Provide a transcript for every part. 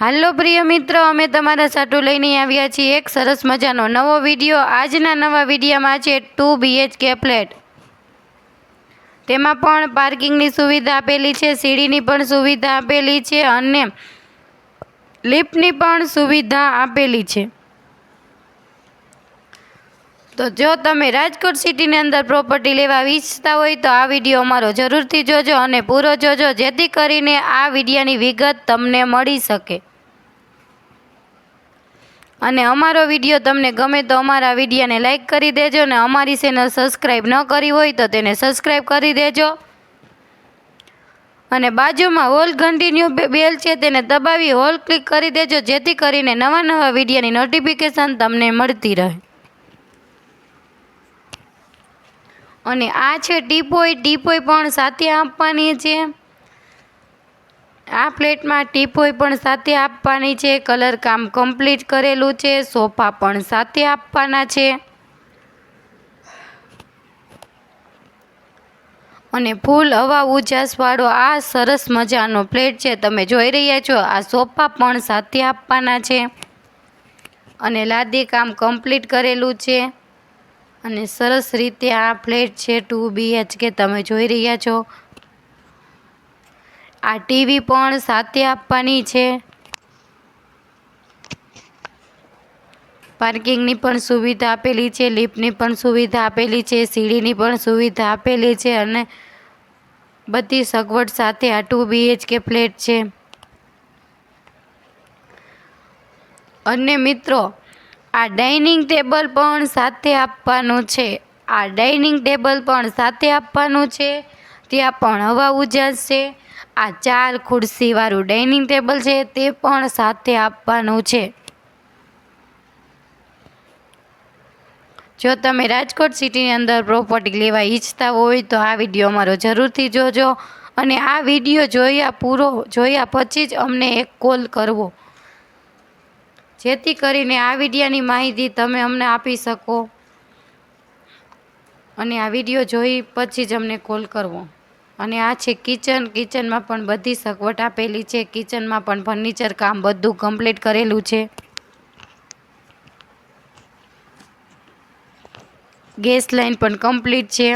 હાલો પ્રિય મિત્રો, અમે તમારા સાટું લઈને આવ્યા છીએ એક સરસ મજાનો નવો વીડિયો. આજના નવા વિડીયામાં છે ટુ બીએચકે ફ્લેટ. તેમાં પણ પાર્કિંગની સુવિધા આપેલી છે, સીડીની પણ સુવિધા આપેલી છે અને લિફ્ટની પણ સુવિધા આપેલી છે. તો જો તમે રાજકોટ સિટીની અંદર પ્રોપર્ટી લેવા ઈચ્છતા હોય તો આ વીડિયો અમારો જરૂરથી જોજો અને પૂરો જોજો, જેથી કરીને આ વિડીયાની વિગત તમને મળી શકે. અને અમારો વીડિયો તમને ગમે તો અમારા વિડીયાને લાઈક કરી દેજો અને અમારી ચેનલ સબસ્ક્રાઈબ ન કરી હોય તો તેને સબસ્ક્રાઈબ કરી દેજો. અને બાજુમાં હોલ કન્ટિન્યુ બેલ છે તેને દબાવી હોલ ક્લિક કરી દેજો, જેથી કરીને નવા નવા વિડીયોની નોટિફિકેશન તમને મળતી રહે. અને આ છે ટીપોય ટીપોય પણ સાથે આપવાની છે. આ પ્લેટમાં ટીપોય પણ સાથે આપવાની છે, કલર કામ કમ્પ્લીટ કરેલું છે, સોફા પણ સાથે આપવાના છે. અને ફૂલ હવા ઉજાસવાળો આ સરસ મજાનો પ્લેટ છે, તમે જોઈ રહ્યા છો, આ સોફા પણ સાથે આપવાના છે. અને લાદી કામ કમ્પ્લીટ કરેલું છે. અને સરસ રીતે આ ફ્લેટ છે ટુ બીએચકે. તમે જોઈ રહ્યા છો. આ ટીવી પણ સાથે આપવાની છે. પાર્કિંગની પણ સુવિધા આપેલી છે, લિફ્ટની પણ સુવિધા આપેલી છે, સીડીની પણ સુવિધા આપેલી છે અને બધી સગવડ સાથે આ ટુ બીએચકે ફ્લેટ છે. અને મિત્રો આ ડાઇનિંગ ટેબલ પણ સાથે આપવાનું છે. આ ડાઇનિંગ ટેબલ પણ સાથે આપવાનું છે. ત્યાં પણ હવા ઉજાશે આ ચાર ખુરશીવાળું ડાઇનિંગ ટેબલ છે તે પણ સાથે આપવાનું છે. જો તમે રાજકોટ સિટીની અંદર પ્રોપર્ટી લેવા ઈચ્છતા હોય તો આ વીડિયો અમારો જરૂરથી જોજો અને આ વીડિયો જોયા પૂરો, જોયા પછી જ અમને એક કોલ કરવો. જેથી કરીને આ વિડિયાની માહિતી તમે અમને આપી શકો. અને આ વીડિયો જોઈ પછી જ અમને કોલ કરવો. અને આ છે કિચન. કિચનમાં પણ બધી સગવડ આપેલી છે. કિચનમાં પણ ફર્નિચર કામ બધું કમ્પ્લીટ કરેલું છે. ગેસ લાઈન પણ કમ્પ્લીટ છે.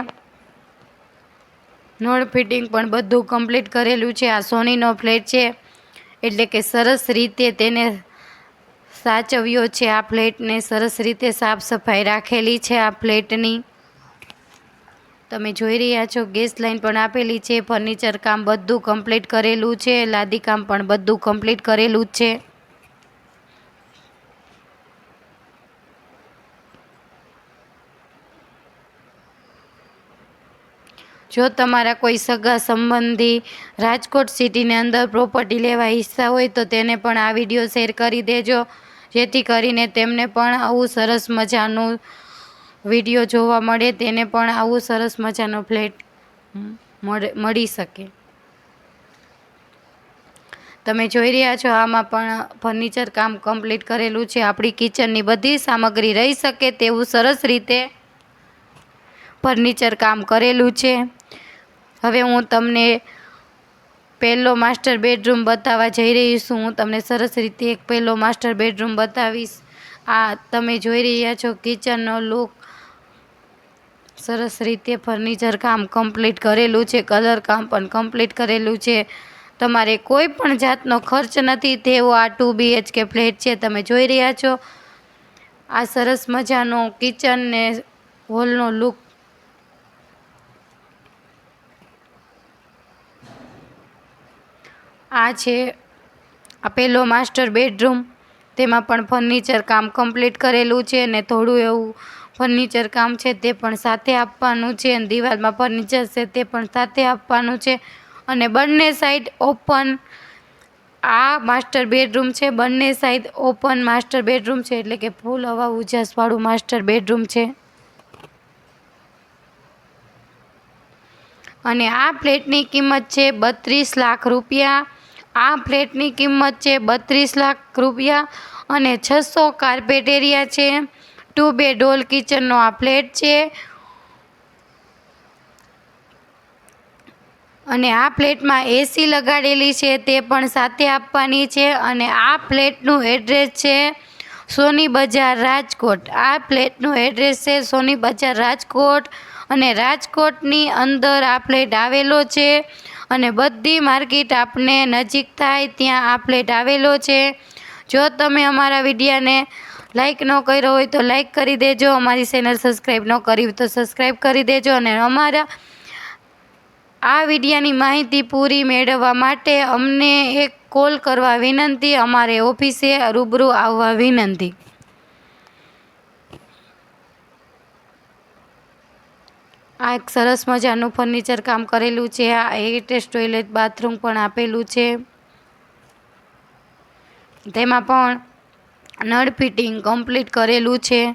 નળ ફિટિંગ પણ બધું કમ્પ્લીટ કરેલું છે. આ સોનીનો ફ્લેટ છે. એટલે કે સરસ રીતે તેને સાચવ્યો છે. આ ફ્લેટને સરસ રીતે સાફ સફાઈ રાખેલી છે આ ફ્લેટની તમે જોઈ રહ્યા છો, ગેસ લાઈન પણ આપેલી છે, ફર્નિચર કામ બધું કમ્પ્લીટ કરેલું છે, લાદી કામ પણ બધું કમ્પ્લીટ કરેલું છે. જો તમારા કોઈ સગા સંબંધી રાજકોટ સિટીની અંદર પ્રોપર્ટી લેવા ઈચ્છતા હોય તો તેને પણ આ વીડિયો શેર કરી દેજો. જેથી કરીને તેમને પણ આવું સરસ મજાનું વીડિયો જોવા મળે, તેને પણ આવું સરસ મજાનો ફ્લેટ મળી શકે. તમે જોઈ રહ્યા છો, આમાં પણ ફર્નિચર કામ કમ્પ્લીટ કરેલું છે. આપણી કિચનની બધી સામગ્રી રહી શકે તેવું સરસ રીતે ફર્નિચર કામ કરેલું છે. હવે હું તમને પહેલો માસ્ટર બેડરૂમ બતાવવા જઈ રહી છું. હું તમને સરસ રીતે એક પહેલો માસ્ટર બેડરૂમ બતાવીશ. આ તમે જોઈ રહ્યા છો કિચનનો લુક. સરસ રીતે ફર્નિચર કામ કમ્પ્લીટ કરેલું છે, કલર કામ પણ કમ્પ્લીટ કરેલું છે. તમારે કોઈ પણ જાતનો ખર્ચ નથી તેવો આ ટુ બીએચકે ફ્લેટ છે, તમે જોઈ રહ્યા છો. આ સરસ મજાનો કિચન ને હોલનો લુક આ છે આ પહેલો માસ્ટર બેડરૂમ. તેમાં પણ ફર્નિચર કામ કમ્પ્લીટ કરેલું છે અને થોડું એવું ફર્નિચર કામ છે તે પણ સાથે આપવાનું છે અને દિવાલમાં ફર્નિચર છે તે પણ સાથે આપવાનું છે. અને બંને સાઈડ ઓપન આ માસ્ટર બેડરૂમ છે, બંને સાઈડ ઓપન માસ્ટર બેડરૂમ છે, એટલે કે ફૂલ હવા ઉજાસવાળું માસ્ટર બેડરૂમ છે. અને આ ફ્લેટની કિંમત છે બત્રીસ લાખ રૂપિયા. આ ફ્લેટની કિંમત છે બત્રીસ લાખ રૂપિયા અને છસો કાર્પેટ એરિયા છે. ટુ બે ડોલ કિચનનો આ ફ્લેટ છે. અને આ ફ્લેટમાં એસી લગાડેલી છે તે પણ સાથે આપવાની છે અને આ ફ્લેટનું એડ્રેસ છે સોની બજાર રાજકોટ. આ ફ્લેટનું એડ્રેસ છે સોની બજાર રાજકોટ અને રાજકોટની અંદર આ ફ્લેટ આવેલો છે. અને બધી માર્કેટ આપને નજીક થાય ત્યાં આ ફ્લેટ આવેલો છે. જો તમે અમારા વિડીયાને લાઈક ન કર્યો હોય તો લાઈક કરી દેજો, અમારી ચેનલ સબસ્ક્રાઈબ ન કરી તો સબસ્ક્રાઈબ કરી દેજો અને અમારા આ વિડીયાની માહિતી પૂરી મેળવવા માટે અમને એક કોલ કરવા વિનંતી, અમારે ઓફિસે રૂબરૂ આવવા વિનંતી. આ એક સરસ મજાનું ફર્નિચર કામ કરેલું છે. આ એટેચ ટોયલેટ બાથરૂમ પણ આપેલું છે. તેમાં પણ નળ ફિટિંગ કમ્પ્લીટ કરેલું છે.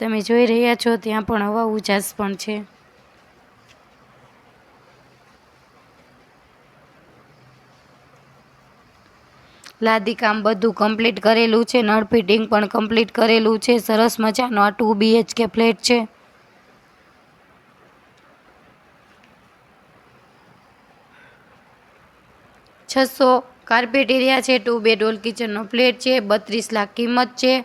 તમે જોઈ રહ્યા છો, ત્યાં પણ હવા ઉજાસ પણ છે. લાદી કામ બધું કમ્પ્લીટ કરેલું છે. નળ ફિટિંગ પણ કમ્પ્લીટ કરેલું છે. સરસ મજાનો આ ટુ બીએચકે ફ્લેટ છે. છસો કાર્પેટ એરિયા છે. ટુ બેડ ઓલ કિચનનો ફ્લેટ છે. બત્રીસ લાખ કિંમત છે.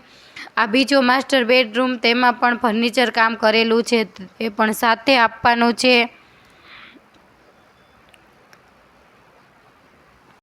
આ બીજો માસ્ટર બેડરૂમ તેમાં પણ ફર્નિચર કામ કરેલું છે. એ પણ સાથે આપવાનું છે.